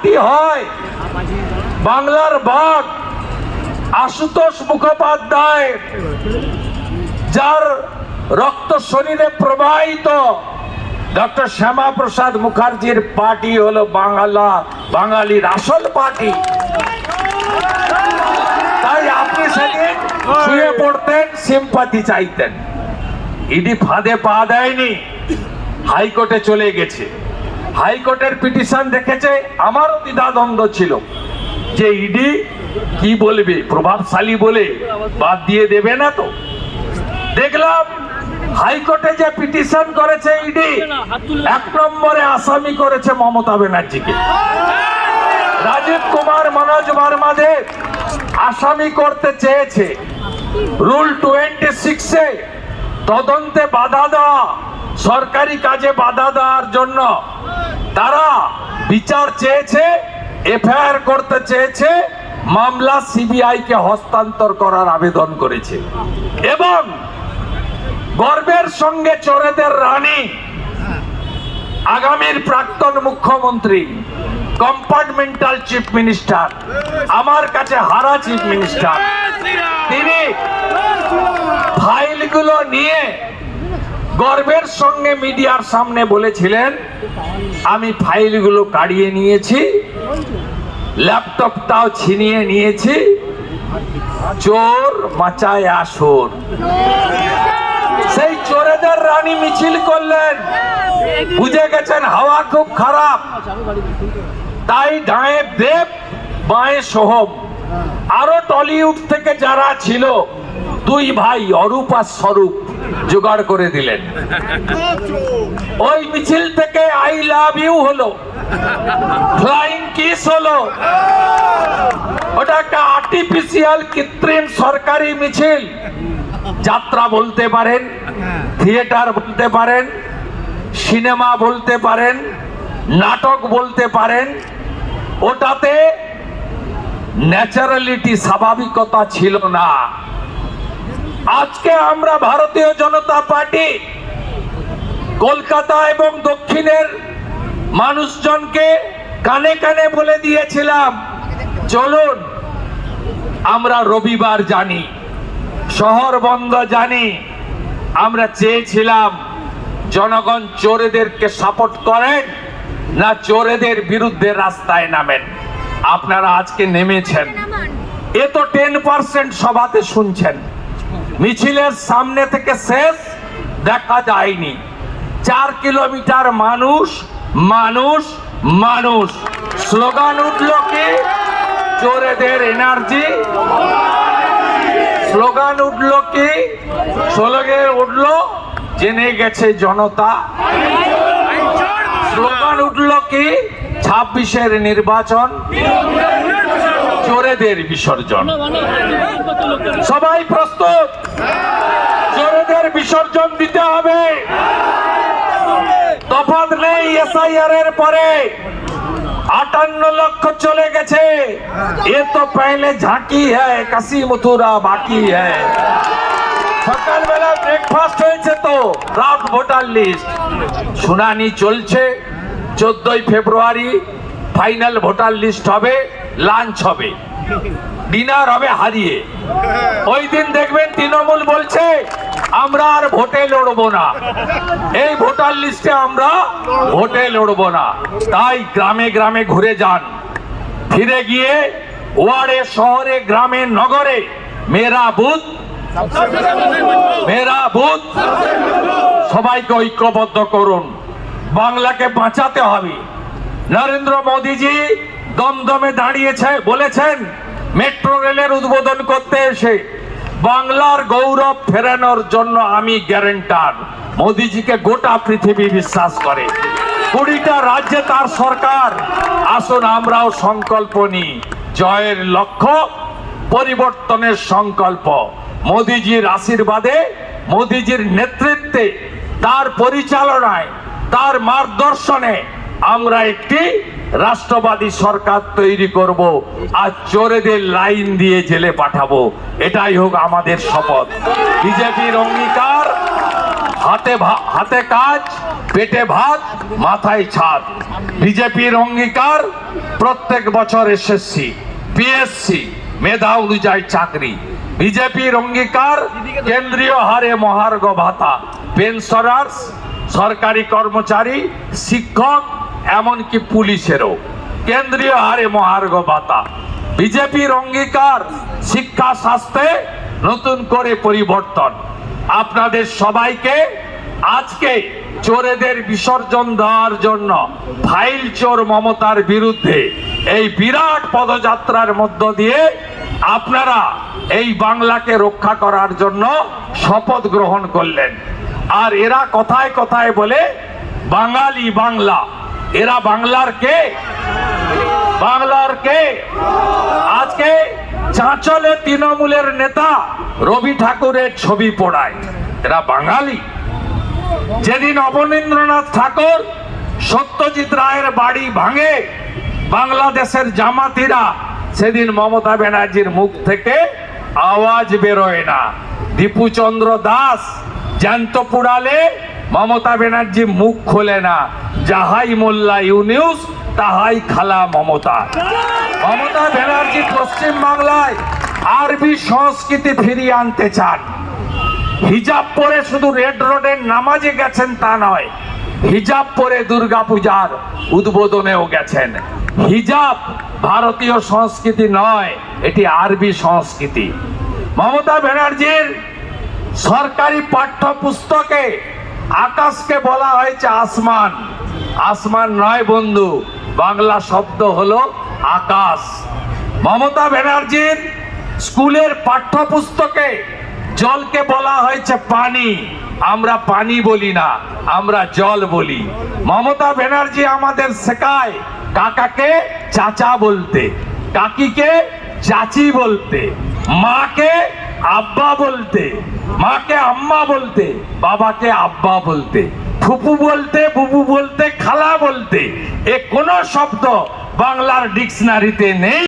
Party হয়। বাংলার বাঘ আশুতোষ মুখোপাধ্যায়, যার রক্ত শরীরে প্রবাহিত ডক্টর শ্যামা প্রসাদ মুখার্জির পার্টি হলো বাংলা বাঙালির আসল পার্টি। তাই আপনি সেদিন শুয়ে পড়তেন সিম্পাতি চাইতেন। ইডি ফাঁদে পা দেয়নি, হাইকোর্টে চলে গেছে। হাইকোর্টের পিটিশন দেখেছে, আমারও দ্বিধাদ্বন্দ্ব ছিল। যে ইডি কি বলবে, প্রভাবশালী বলে বাদ দিয়ে দেবে না তো? দেখলাম, হাইকোর্টে যে পিটিশন করেছে ইডি এক নম্বরে আসামি করেছে মমতা ব্যানার্জিকে। রাজীব কুমার, মনোজ বর্মাদের আসামি করতে চেয়েছে। রুল টোয়েন্টি সিক্সে তদন্তে বাধা দেওয়া, সরকারি কাজে বাধা দেওয়ার জন্য তারা বিচার চেয়েছে, এফআইআর করতে চেয়েছে, মামলা সিবিআই কে হস্তান্তর করার আবেদন করেছে। এবং গর্বের সঙ্গে চোরেদের রানী, আগামীর প্রাক্তন মুখ্যমন্ত্রী, কম্পার্টমেন্টাল চিফ মিনিস্টার, আমার কাছে হারা চিফ মিনিস্টার। তিনি ফাইলগুলো নিয়ে গর্বের সঙ্গে মিডিয়ার সামনে বলেছিলেন, আমি ফাইলগুলো কাড়িয়ে নিয়েছি, ল্যাপটপটাও ছিনিয়ে নিয়েছি। চোর মাচায় আসর। সেই চোরেদের রানী মিছিল করলেন। বুঝে গেছেন হাওয়া খুব খারাপ। তাই ডায়ে দেব, বাঁয়ে সোহম। আরও টলিউড থেকে যারা ছিল, দুই ভাই অরূপ আর স্বরূপ। জোগাড় করে দিলেন। ওই মিছিল থেকে আই লাভ ইউ হলো। ফ্লাইং কিস হলো। ওটা একটা আর্টিফিশিয়াল কৃত্রিম সরকারি মিছিল। যাত্রা বলতে পারেন, থিয়েটার বলতে পারেন, সিনেমা বলতে পারেন, নাটক বলতে পারেন, ওটাতে ন্যাচারালিটি স্বাভাবিকতা ছিল না। আজকে আমরা ভারতীয় জনতা পার্টি কলকাতা এবং দক্ষিণের মানুষজনকে কানে কানে বলে দিয়েছিলাম, চলুন আমরা রবিবার জানি, শহর বন্ধ জানি, আমরা চেয়েছিলাম জনগণ চোরেদেরকে সাপোর্ট করেন না চোরেদের বিরুদ্ধে রাস্তায় নামেন। আপনারা আজকে নেমেছেন। এ তো টেন পার্সেন্ট সভাতে শুনছেন। মিছিলের সামনে থেকে শেষ দেখা যায়নি। চার কিলোমিটার মানুষ মানুষ মানুষ। স্লোগান উঠল কি? চোরেদের এনার্জি। স্লোগান উঠল কি? স্লোগান উঠল, জেনে গেছে জনতা। স্লোগান উঠল কি? ছাব্বিশের নির্বাচন। চোরেদের বিসর্জন। সবাই প্রস্তুত? চোরেদের বিসর্জন দিতে হবে। তফাৎ নেই এসআইআর এর পরে। আটান্ন লক্ষ চলে গেছে। এ তো পেলে ঝাঁকি হ্যায় কাশি মথুরা বাকি হ্যায়। সকালবেলা ব্রেকফাস্ট হয়েছে তো ড্রাফট ভোটার লিস্ট শুনানি চলছে চোদ্দই ফেব্রুয়ারি ফাইনাল ভোটার লিস্ট হবে। লাঞ্চ হবে। ডিনার হবে হারিয়ে। ওই দিন দেখবেন তৃণমূল বলছে, আমরা আর ভোটে লড়বো না। এই ভোটার লিস্টে আমরা ভোটে লড়বো না। তাই গ্রামে গ্রামে ঘুরে যান। ফিরে গিয়ে ওয়ার্ডে, শহরে, গ্রামে, নগরে মেরা বুথ মেরা বুথ, সবাইকে ঐক্যবদ্ধ করুন। বাংলাকে বাঁচাতে হবে। নরেন্দ্র মোদীজি দমদমে দাঁড়িয়েছে, বলেছেন, মেট্রো রেলের উদ্বোধন করতে এসে বাংলার গৌরব ফেরানোর জন্য আমি গ্যারেন্টার। মোদীজিকে গোটা পৃথিবী বিশ্বাস করে। কুড়িটা রাজ্যে তার সরকার। আসুন আমরাও সংকল্প নিই। জয়ের লক্ষ্য, পরিবর্তনের সংকল্প। মোদিজির আশীর্বাদে, মোদিজির নেতৃত্বে, তার পরিচালনায়, তার মার্গদর্শনে আমরা একটি রাষ্ট্রবাদী সরকার তৈরি করব আর চোরেদের লাইন দিয়ে জেলে পাঠাবো। এটাই হোক আমাদের শপথ। বিজেপির অঙ্গীকার, হাতে হাতে কাজ, পেটে ভাত, মাথায় ছাদ। বিজেপির অঙ্গীকার, প্রত্যেক বছর এসএসসি, পিএসসি, মেধা অনুযায়ী চাকরি। বিজেপির অঙ্গীকার, কেন্দ্রীয় হারে মহার্ঘ ভাতা। পেনশনার্স, সরকারি কর্মচারী, শিক্ষক এমনকি পুলিশেরও। কেন্দ্রীয় হারে মহার্ঘ ভাতা। বিজেপির অঙ্গীকার শিক্ষা স্বাস্থ্যে নতুন করে পরিবর্তন। আপনাদের সবাইকে আজকে চোরেদের বিসর্জন দেওয়ার জন্য ফাইল চোর মমতার বিরুদ্ধে এই বিরাট পদযাত্রার মধ্য দিয়ে আপনারা এই বাংলাকে রক্ষা করার জন্য শপথ গ্রহণ করলেন। আর এরা কথায় কথায় বলে, বাঙালি বাংলা এরা বাংলার কে? বাংলার কে? আজকে চাঁচলে তৃণমূলের নেতা রবি ঠাকুরের ছবি পড়ায়। এরা বাঙালি। যেদিন অবনীন্দ্রনাথ ঠাকুর সত্যজিৎ রায়ের বাড়ি ভাঙে, বাংলাদেশের জামাতিরা সেদিন মমতা ব্যানার্জির মুখ থেকে আওয়াজ বেরোয় না। দীপুচন্দ্র দাস জ্যান্ত পুড়ালে মমতা ব্যানার্জি মুখ খোলে না। যাহাই মোল্লা ইউনিউস, তাহাই খালা মমতা। মমতা ব্যানার্জি পশ্চিম বাংলায় আরবি সংস্কৃতি ফিরিয়ে আনতে চান। হিজাব পরে শুধু রেড রোডের নামাজে গেছেন তা নয়, হিজাব পরে দুর্গাপূজার উদ্বোধনেও গেছেন। হিজাব ভারতীয় সংস্কৃতি নয়, এটি আরবি সংস্কৃতি। মমতা ব্যানার্জির সরকারি পাঠ্যপুস্তকে আকাশকে বলা হয়েছে আসমান। আসমান নয় বন্ধু, বাংলা শব্দ হলো আকাশ। মমতা ব্যানার্জির স্কুলের পাঠ্যপুস্তকে জলকে বলা হয়েছে পানি। আমরা পানি বলি না, আমরা জল বলি। মমতা ব্যানার্জি আমাদের শেখায় কাকাকে চাচা বলতে, কাকিকে চাচি বলতে, মাকে আব্বা বলতে, মাকে আম্মা বলতে, বাবাকে আব্বা বলতে। ফুপু বলতে বুবু বলতে খালা বলতে এ কোনো শব্দ বাংলার ডিকশনারিতে নেই।